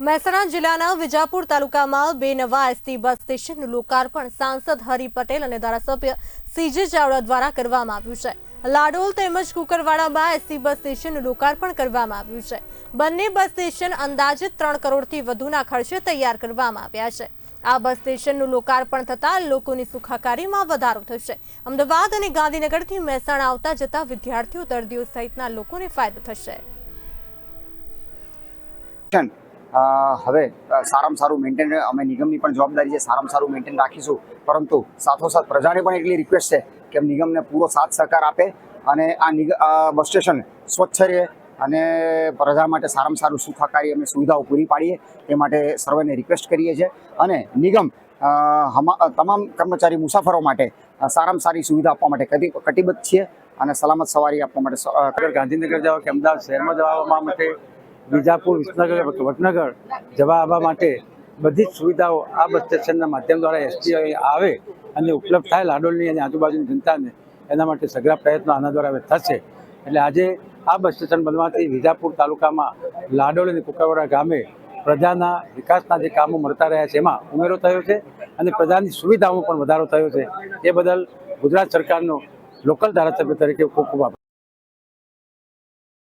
મહેસાણા જિલ્લાના વિજાપુર તાલુકામાં બે નવા એસટી બસ સ્ટેશનનું લોકાર્પણ સાંસદ હરિ પટેલ અને ધારાસભ્ય સીજે ચાવડા દ્વારા કરવામાં આવ્યું છે. લાડોલ તેમજ કુકરવાડામાં એસટી બસ સ્ટેશનનું લોકાર્પણ કરવામાં આવ્યું છે. બંને બસ સ્ટેશન અંદાજિત ત્રણ કરોડથી વધુના ખર્ચે તૈયાર કરવામાં આવ્યા છે. આ બસ સ્ટેશનનું લોકાર્પણ થતાં લોકોની સુખાકારીમાં વધારો થશે. અમદાવાદ અને ગાંધીનગરથી મહેસાણા આવતા જતા વિદ્યાર્થીઓ દર્દીઓ સહિતના લોકોને ફાયદો થશે. હવે સારામાં સારું મેન્ટેન અમે નિગમની પણ જવાબદારી છે, સારામાં સારું મેન્ટેન રાખીશું. પરંતુ સાથોસાથ પ્રજાને પણ એટલી રિક્વેસ્ટ છે કે નિગમને પૂરો સાથ સહકાર આપે અને આ બસ સ્ટેશન સ્વચ્છ રહે અને પ્રજા માટે સારામાં સારું સુખાકારી અમે સુવિધાઓ પૂરી પાડીએ, તે માટે સર્વેને રિક્વેસ્ટ કરીએ છીએ. અને નિગમ તમામ કર્મચારી મુસાફરો માટે સારામાં સારી સુવિધા આપવા માટે કટિ, કટિબદ્ધ છીએ અને સલામત સવારી આપવા માટે ગાંધીનગર જવા કે અમદાવાદ શહેરમાં જવા માટે વિજાપુર, વિસનગર, વડનગર જવા આવવા માટે બધી જ સુવિધાઓ આ બસ સ્ટેશનના માધ્યમ દ્વારા એસટી આવે અને ઉપલબ્ધ થાય લાડોલની અને આજુબાજુની જનતાને. એના માટે સઘળા પ્રયત્નો આના દ્વારા થશે. એટલે આજે આ બસ સ્ટેશન બનવાથી વિજાપુર તાલુકામાં લાડોલ અને કુકરવાડા ગામે પ્રજાના વિકાસના જે કામો મળતા રહ્યા છે, એમાં ઉમેરો થયો છે અને પ્રજાની સુવિધાઓમાં પણ વધારો થયો છે. એ બદલ ગુજરાત સરકારનો લોકલ ધારાસભ્ય તરીકે ખૂબ ખૂબ આભાર.